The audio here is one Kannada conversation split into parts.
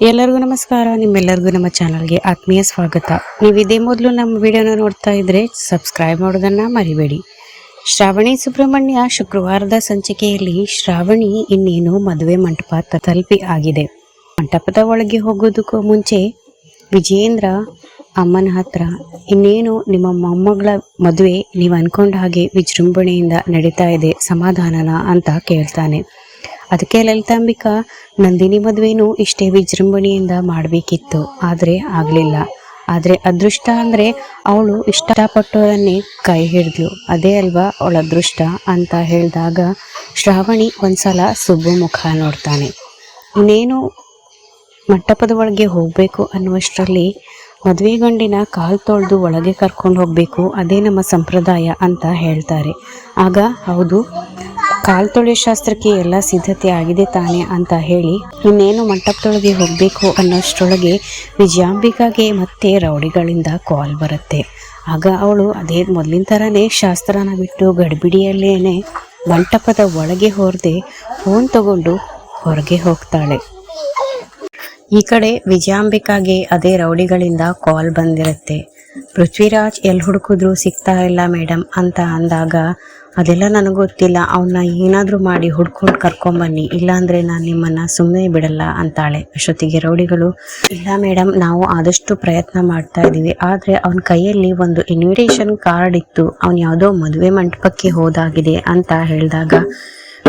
ಎಲ್ಲರಿಗೂ ನಮಸ್ಕಾರ. ನಿಮ್ಮೆಲ್ಲರಿಗೂ ನಮ್ಮ ಚಾನಲ್ಗೆ ಆತ್ಮೀಯ ಸ್ವಾಗತ. ನೀವು ಇದೇ ಮೊದಲು ನಮ್ಮ ವಿಡಿಯೋನ ನೋಡ್ತಾ ಇದ್ರೆ ಸಬ್ಸ್ಕ್ರೈಬ್ ಮಾಡೋದನ್ನ ಮರಿಬೇಡಿ. ಶ್ರಾವಣಿ ಸುಬ್ರಹ್ಮಣ್ಯ ಶುಕ್ರವಾರದ ಸಂಚಿಕೆಯಲ್ಲಿ ಶ್ರಾವಣಿ ಇನ್ನೇನು ಮದುವೆ ಮಂಟಪ ತಲುಪಿ ಆಗಿದೆ. ಮಂಟಪದ ಒಳಗೆ ಹೋಗೋದಕ್ಕೂ ಮುಂಚೆ ವಿಜೇಂದ್ರ ಅಮ್ಮನ ಹತ್ರ ಇನ್ನೇನು ನಿಮ್ಮ ಮೊಮ್ಮಗಳ ಮದುವೆ ನೀವು ಅನ್ಕೊಂಡ ಹಾಗೆ ವಿಜೃಂಭಣೆಯಿಂದ ನಡೀತಾ ಇದೆ, ಸಮಾಧಾನನ ಅಂತ ಕೇಳ್ತಾನೆ. ಅದಕ್ಕೆ ಲಲಿತಾಂಬಿಕಾ, ನಂದಿನಿ ಮದುವೆನೂ ಇಷ್ಟೇ ವಿಜೃಂಭಣೆಯಿಂದ ಮಾಡಬೇಕಿತ್ತು. ಆದರೆ ಆಗಲಿಲ್ಲ. ಆದರೆ ಅದೃಷ್ಟ ಅಂದರೆ ಅವಳು ಇಷ್ಟಪಟ್ಟವರನ್ನೇ ಕೈ ಹಿಡಿದ್ಲು. ಅದೇ ಅಲ್ವಾ ಅವಳ ಅದೃಷ್ಟ? ಅಂತ ಹೇಳಿದಾಗ ಶ್ರಾವಣಿ ಒಂದ್ಸಲ ಸುಬ್ಬು ಮುಖ ನೋಡ್ತಾನೆ. ಇನ್ನೇನು ಮಂಟಪದ ಒಳಗೆ ಹೋಗಬೇಕು ಅನ್ನುವಷ್ಟರಲ್ಲಿ ಮದುವೆ ಗಂಡಿನ ಕಾಲು ತೊಳೆದು ಒಳಗೆ ಕರ್ಕೊಂಡು ಹೋಗಬೇಕು. ಅದೇ ನಮ್ಮ ಸಂಪ್ರದಾಯ ಅಂತ ಹೇಳ್ತಾರೆ. ಆಗ ಹೌದು ಕಾಲು ತೊಳೆಯೋ ಶಾಸ್ತ್ರಕ್ಕೆ ಎಲ್ಲ ಸಿದ್ಧತೆ ಆಗಿದೆ ತಾನೆ ಅಂತ ಹೇಳಿ ಇನ್ನೇನು ಮಂಟಪದೊಳಗೆ ಹೋಗಬೇಕು ಅನ್ನೋಷ್ಟರೊಳಗೆ ವಿಜಯಾಂಬಿಕಾಗೆ ಮತ್ತೆ ರೌಡಿಗಳಿಂದ ಕಾಲ್ ಬರುತ್ತೆ. ಆಗ ಅವಳು ಅದೇ ಮೊದಲಿನ ಥರನೇ ಶಾಸ್ತ್ರನ ಬಿಟ್ಟು ಗಡಿಬಿಡಿಯಲ್ಲೇನೆ ಮಂಟಪದ ಒಳಗೆ ಹೊರದೆ ಫೋನ್ ತಗೊಂಡು ಹೊರಗೆ ಹೋಗ್ತಾಳೆ. ಈ ಕಡೆ ವಿಜಯಾಂಬಿಕಾಗೆ ಅದೇ ರೌಡಿಗಳಿಂದ ಕಾಲ್ ಬಂದಿರುತ್ತೆ. ಪೃಥ್ವಿರಾಜ್ ಎಲ್ಲಿ ಹುಡುಕಿದ್ರು ಸಿಗ್ತಾ ಇಲ್ಲ ಮೇಡಮ್ ಅಂತ ಅಂದಾಗ ಅದೆಲ್ಲ ನನಗೆ ಗೊತ್ತಿಲ್ಲ. ಅವನ್ನ ಏನಾದರೂ ಮಾಡಿ ಹುಡ್ಕೊಂಡು ಕರ್ಕೊಂಬನ್ನಿ. ಇಲ್ಲಾಂದರೆ ನಾನು ನಿಮ್ಮನ್ನು ಸುಮ್ಮನೆ ಬಿಡಲ್ಲ ಅಂತಾಳೆ. ಅಷ್ಟೊತ್ತಿಗೆ ರೌಡಿಗಳು, ಇಲ್ಲ ಮೇಡಮ್ ನಾವು ಆದಷ್ಟು ಪ್ರಯತ್ನ ಮಾಡ್ತಾ ಇದ್ದೀವಿ ಆದರೆ ಅವನ ಕೈಯಲ್ಲಿ ಒಂದು ಇನ್ವಿಟೇಷನ್ ಕಾರ್ಡ್ ಇತ್ತು. ಅವನು ಯಾವುದೋ ಮದುವೆ ಮಂಟಪಕ್ಕೆ ಹೋದಾಗಿದೆ ಅಂತ ಹೇಳಿದಾಗ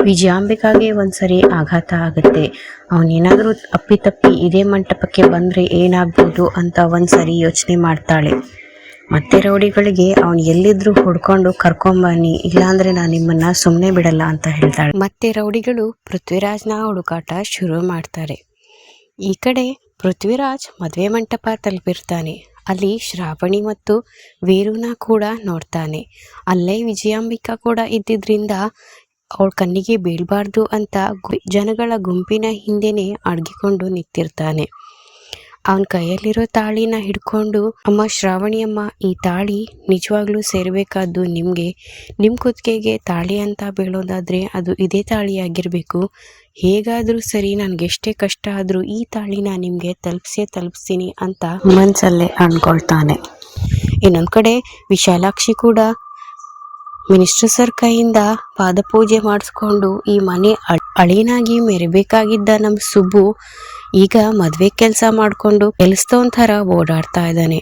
ವಿಜಯಾಂಬಿಕಾಗೆ ಒಂದ್ಸರಿ ಆಘಾತ ಆಗುತ್ತೆ. ಅವನೇನಾದರೂ ಅಪ್ಪಿತಪ್ಪಿ ಇದೇ ಮಂಟಪಕ್ಕೆ ಬಂದರೆ ಏನಾಗ್ಬೋದು ಅಂತ ಒಂದ್ಸರಿ ಯೋಚನೆ ಮಾಡ್ತಾಳೆ. ಮತ್ತೆ ರೌಡಿಗಳಿಗೆ ಅವನು ಎಲ್ಲಿದ್ರು ಹುಡ್ಕೊಂಡು ಕರ್ಕೊಂಬನ್ನಿ, ಇಲ್ಲಾಂದ್ರೆ ನಾನು ನಿಮ್ಮನ್ನ ಸುಮ್ಮನೆ ಬಿಡಲ್ಲ ಅಂತ ಹೇಳ್ತಾಳೆ. ಮತ್ತೆ ರೌಡಿಗಳು ಪೃಥ್ವಿರಾಜ್ನ ಹುಡುಕಾಟ ಶುರು ಮಾಡ್ತಾರೆ. ಈ ಕಡೆ ಪೃಥ್ವಿರಾಜ್ ಮದುವೆ ಮಂಟಪ ತಲುಪಿರ್ತಾನೆ. ಅಲ್ಲಿ ಶ್ರಾವಣಿ ಮತ್ತು ವೀರುನ ಕೂಡ ನೋಡ್ತಾನೆ. ಅಲ್ಲೇ ವಿಜಯಾಂಬಿಕಾ ಕೂಡ ಇದ್ದಿದ್ರಿಂದ ಅವಳ ಕಣ್ಣಿಗೆ ಬೀಳಬಾರ್ದು ಅಂತ ಜನಗಳ ಗುಂಪಿನ ಹಿಂದೆನೆ ಅಡ್ಗಿಕೊಂಡು ನಿಂತಿರ್ತಾನೆ. ಅವನ ಕೈಯಲ್ಲಿರೋ ತಾಳಿನ ಹಿಡ್ಕೊಂಡು, ಅಮ್ಮ ಶ್ರಾವಣಿಯಮ್ಮ ಈ ತಾಳಿ ನಿಜವಾಗ್ಲೂ ಸೇರಬೇಕಾದ್ದು ನಿಮಗೆ. ನಿಮ್ಮ ಕುತ್ತಿಗೆಗೆ ತಾಳಿ ಅಂತ ಬೀಳೋದಾದರೆ ಅದು ಇದೇ ತಾಳಿಯಾಗಿರಬೇಕು. ಹೇಗಾದರೂ ಸರಿ ನನಗೆಷ್ಟೇ ಕಷ್ಟ ಆದರೂ ಈ ತಾಳಿನ ನಿಮಗೆ ತಲುಪಿಸೇ ತಲುಪಿಸ್ತೀನಿ ಅಂತ ಮನಸ್ಸಲ್ಲೇ ಅನ್ಕೊಳ್ತಾನೆ. ಇನ್ನೊಂದು ಕಡೆ ವಿಶಾಲಾಕ್ಷಿ ಕೂಡ, ಮಿನಿಸ್ಟರ್ ಸರ್ ಕೈಯಿಂದ ಪಾದಪೂಜೆ ಮಾಡಿಸ್ಕೊಂಡು ಈ ಮನೆ ಅಳಿನಾಗಿ ಮೆರಿಬೇಕಾಗಿದ್ದ ನಮ್ಮ ಸುಬ್ಬು ಈಗ ಮದುವೆ ಕೆಲಸ ಮಾಡಿಕೊಂಡು ಕೆಲಸದೋ ಥರ ಓಡಾಡ್ತಾ ಇದ್ದಾನೆ.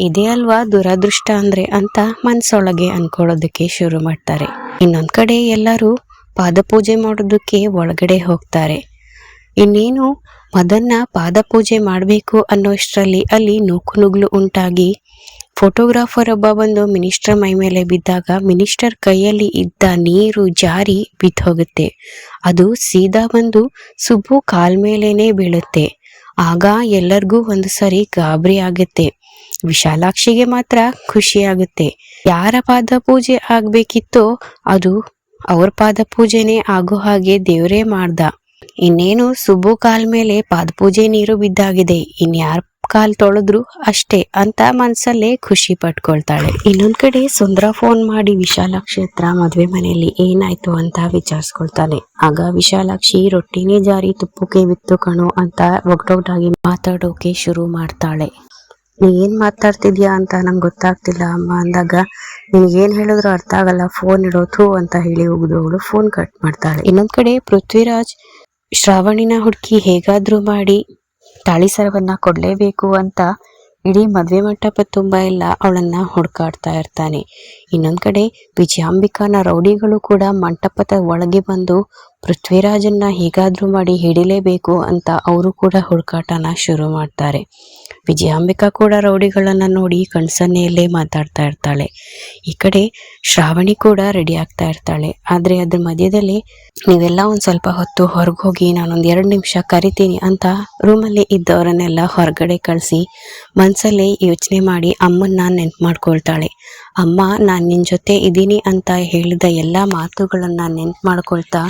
ಇದೇ ಅಲ್ವಾ ದುರದೃಷ್ಟ ಅಂದರೆ ಅಂತ ಮನಸ್ಸೊಳಗೆ ಅನ್ಕೊಳ್ಳೋದಕ್ಕೆ ಶುರು ಮಾಡ್ತಾರೆ. ಇನ್ನೊಂದು ಕಡೆ ಎಲ್ಲರೂ ಪಾದಪೂಜೆ ಮಾಡೋದಕ್ಕೆ ಒಳಗಡೆ ಹೋಗ್ತಾರೆ. ಇನ್ನೇನು ಮದನ್ನ ಪಾದಪೂಜೆ ಮಾಡಬೇಕು ಅನ್ನೋಷ್ಟರಲ್ಲಿ ಅಲ್ಲಿ ನೂಕು ನುಗ್ಲು ಉಂಟಾಗಿ ಫೋಟೋಗ್ರಾಫರ್ ಒಬ್ಬ ಬಂದು ಮಿನಿಸ್ಟರ್ ಮೈ ಮೇಲೆ ಬಿದ್ದಾಗ ಮಿನಿಸ್ಟರ್ ಕೈಯಲ್ಲಿ ಇದ್ದ ನೀರು ಜಾರಿ ಬಿದ್ದೋಗುತ್ತೆ ಅದು ಸೀದಾ ಬಂದು ಸುಬ್ಬು ಕಾಲ್ ಮೇಲೇನೆ ಬೀಳುತ್ತೆ. ಆಗ ಎಲ್ಲರಿಗೂ ಒಂದು ಸರಿ ಗಾಬರಿ ಆಗುತ್ತೆ. ವಿಶಾಲಾಕ್ಷಿಗೆ ಮಾತ್ರ ಖುಷಿ ಆಗುತ್ತೆ. ಯಾರ ಪಾದ ಪೂಜೆ ಆಗ್ಬೇಕಿತ್ತೋ ಅದು ಅವ್ರ ಪಾದ ಪೂಜೆನೆ ಆಗೋ ಹಾಗೆ ದೇವರೇ ಮಾಡ್ದ. ಇನ್ನೇನು ಸುಬ್ಬು ಕಾಲ್ ಮೇಲೆ ಪಾದಪೂಜೆ ನೀರು ಬಿದ್ದಾಗಿದೆ. ಇನ್ಯಾರ ಕಾಲ್ ತೊಳೆದ್ರು ಅಷ್ಟೇ ಅಂತ ಮನ್ಸಲ್ಲೇ ಖುಷಿ ಪಟ್ಕೊಳ್ತಾಳೆ. ಇನ್ನೊಂದ್ ಕಡೆ ಸುಂದರ ಫೋನ್ ಮಾಡಿ ವಿಶಾಲಾಕ್ಷಿ ಹತ್ರ ಮದ್ವೆ ಮನೆಯಲ್ಲಿ ಏನಾಯ್ತು ಅಂತ ವಿಚಾರಿಸ್ಕೊಳ್ತಾನೆ. ಆಗ ವಿಶಾಲಾಕ್ಷಿ ರೊಟ್ಟಿನೇ ಜಾರಿ ತುಪ್ಪಕ್ಕೆ ಬಿತ್ತು ಕಣೋ ಅಂತ ಒಗ್ಟೊಗ್ಟಾಗಿ ಮಾತಾಡೋಕೆ ಶುರು ಮಾಡ್ತಾಳೆ. ನೀ ಏನ್ ಮಾತಾಡ್ತಿದ್ಯಾ ಅಂತ ನಂಗೆ ಗೊತ್ತಾಗ್ತಿಲ್ಲ ಅಮ್ಮ ಅಂದಾಗ ನಿನ್ಗೇನ್ ಹೇಳಿದ್ರು ಅರ್ಥ ಆಗಲ್ಲ ಫೋನ್ ಇಡೋದು ಅಂತ ಹೇಳಿ ಹೋಗುದವಳು ಫೋನ್ ಕಟ್ ಮಾಡ್ತಾಳೆ. ಇನ್ನೊಂದ್ ಕಡೆ ಪೃಥ್ವಿರಾಜ್ ಶ್ರಾವಣಿನ ಹುಡುಕಿ ಹೇಗಾದ್ರೂ ಮಾಡಿ ತಾಳಿ ಸರವನ್ನ ಕೊಡಲೇಬೇಕು ಅಂತ ಇಡೀ ಮದುವೆ ಮಂಟಪ ತುಂಬ ಎಲ್ಲ ಅವಳನ್ನ ಹುಡುಕಾಡ್ತಾ ಇರ್ತಾನೆ. ಇನ್ನೊಂದು ಕಡೆ ವಿಜಯಾಂಬಿಕಾನ ರೌಡಿಗಳು ಕೂಡ ಮಂಟಪದ ಒಳಗೆ ಬಂದು ಪೃಥ್ವಿರಾಜನ್ನ ಹೇಗಾದ್ರೂ ಮಾಡಿ ಹಿಡಿಲೇಬೇಕು ಅಂತ ಅವರು ಕೂಡ ಹುಡುಕಾಟನ ಶುರು ಮಾಡ್ತಾರೆ. ವಿಜಯಾಂಬಿಕಾ ಕೂಡ ರೌಡಿಗಳನ್ನ ನೋಡಿ ಕಣ್ಸನ್ನೆಯಲ್ಲೇ ಮಾತಾಡ್ತಾ ಇರ್ತಾಳೆ. ಈ ಕಡೆ ಶ್ರಾವಣಿ ಕೂಡ ರೆಡಿ ಆಗ್ತಾ ಇರ್ತಾಳೆ. ಆದ್ರೆ ಅದ್ರ ಮಧ್ಯದಲ್ಲಿ ನೀವೆಲ್ಲ ಒಂದ್ ಸ್ವಲ್ಪ ಹೊತ್ತು ಹೊರಗೆ ಹೋಗಿ ನಾನೊಂದ್ ಎರಡು ನಿಮಿಷ ಕರಿತೀನಿ ಅಂತ ರೂಮಲ್ಲಿ ಇದ್ದವರನ್ನೆಲ್ಲ ಹೊರಗಡೆ ಕಳಿಸಿ ಮನ್ಸಲ್ಲೇ ಯೋಚನೆ ಮಾಡಿ ಅಮ್ಮನ್ನ ನೆನ್ಪು ಮಾಡ್ಕೊಳ್ತಾಳೆ. ಅಮ್ಮ, ನಾನು ನಿನ್ನ ಜೊತೆ ಇದ್ದೀನಿ ಅಂತ ಹೇಳಿದ ಎಲ್ಲ ಮಾತುಗಳನ್ನು ನೆನ್ಪು ಮಾಡ್ಕೊಳ್ತಾ,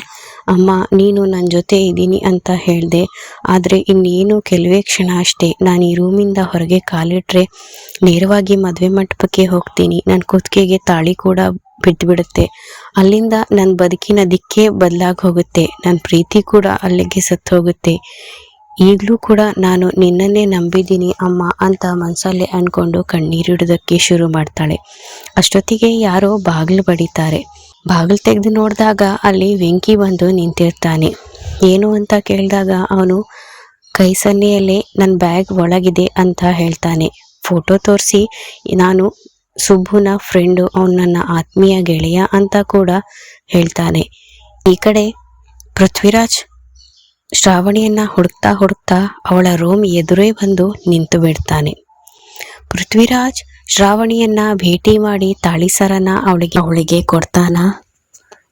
ಅಮ್ಮ, ನೀನು ನನ್ನ ಜೊತೆ ಇದ್ದೀನಿ ಅಂತ ಹೇಳಿದೆ, ಆದರೆ ಇನ್ನೇನು ಕೆಲವೇ ಕ್ಷಣ ಅಷ್ಟೇ. ನಾನು ಈ ರೂಮಿಂದ ಹೊರಗೆ ಕಾಲಿಟ್ರೆ ನೇರವಾಗಿ ಮದುವೆ ಮಂಟಪಕ್ಕೆ ಹೋಗ್ತೀನಿ. ನನ್ನ ಕುತ್ತಿಗೆಗೆ ತಾಳಿ ಕೂಡ ಬಿದ್ದುಬಿಡುತ್ತೆ ಅಲ್ಲಿಂದ ನನ್ನ ಬದುಕಿನ ದಿಕ್ಕೇ ಬದಲಾಗಿ ಹೋಗುತ್ತೆ. ನನ್ನ ಪ್ರೀತಿ ಕೂಡ ಅಲ್ಲಿಗೆ ಸತ್ತು ಹೋಗುತ್ತೆ ಈಗಲೂ ಕೂಡ ನಾನು ನಿನ್ನನ್ನೇ ನಂಬಿದ್ದೀನಿ ಅಮ್ಮ ಅಂತ ಮನಸಲ್ಲೇ ಅನ್ಕೊಂಡು ಕಣ್ಣೀರಿಡೋದಕ್ಕೆ ಶುರು ಮಾಡ್ತಾಳೆ. ಅಷ್ಟೊತ್ತಿಗೆ ಯಾರೋ ಬಾಗಿಲು ಬಡಿತಾರೆ. ಬಾಗಿಲು ತೆಗೆದು ನೋಡಿದಾಗ ಅಲ್ಲಿ ವೆಂಕಿ ಬಂದು ನಿಂತಿರ್ತಾನೆ. ಏನು ಅಂತ ಕೇಳಿದಾಗ ಅವನು, ಕೈ ಸನ್ನೆಯಲ್ಲೇ ನನ್ನ ಬ್ಯಾಗ್ ಒಳಗಿದೆ ಅಂತ ಹೇಳ್ತಾನೆ. ಫೋಟೋ ತೋರಿಸಿ, ನಾನು ಸುಬ್ಬುನ ಫ್ರೆಂಡು, ಅವನು ನನ್ನ ಆತ್ಮೀಯ ಗೆಳೆಯ ಅಂತ ಕೂಡ ಹೇಳ್ತಾನೆ. ಈ ಕಡೆ ಪೃಥ್ವಿರಾಜ್ ಶ್ರಾವಣಿಯನ್ನ ಹುಡುಕ್ತಾ ಹುಡುಕ್ತಾ ಅವಳ ರೂಮ್ ಎದುರೇ ಬಂದು ನಿಂತು ಬಿಡ್ತಾನೆ ಪೃಥ್ವಿರಾಜ್ ಶ್ರಾವಣಿಯನ್ನ ಭೇಟಿ ಮಾಡಿ ತಾಳಿಸರನ ಅವಳಿಗೆ ಅವಳಿಗೆ ಕೊಡ್ತಾನ?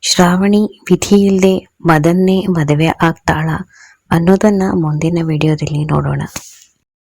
ಶ್ರಾವಣಿ ವಿಧಿ ಇಲ್ಲದೆ ಮದನ್ನೇ ಮದುವೆ ಆಗ್ತಾಳ ಅನ್ನೋದನ್ನ ಮುಂದಿನ ವಿಡಿಯೋದಲ್ಲಿ ನೋಡೋಣ.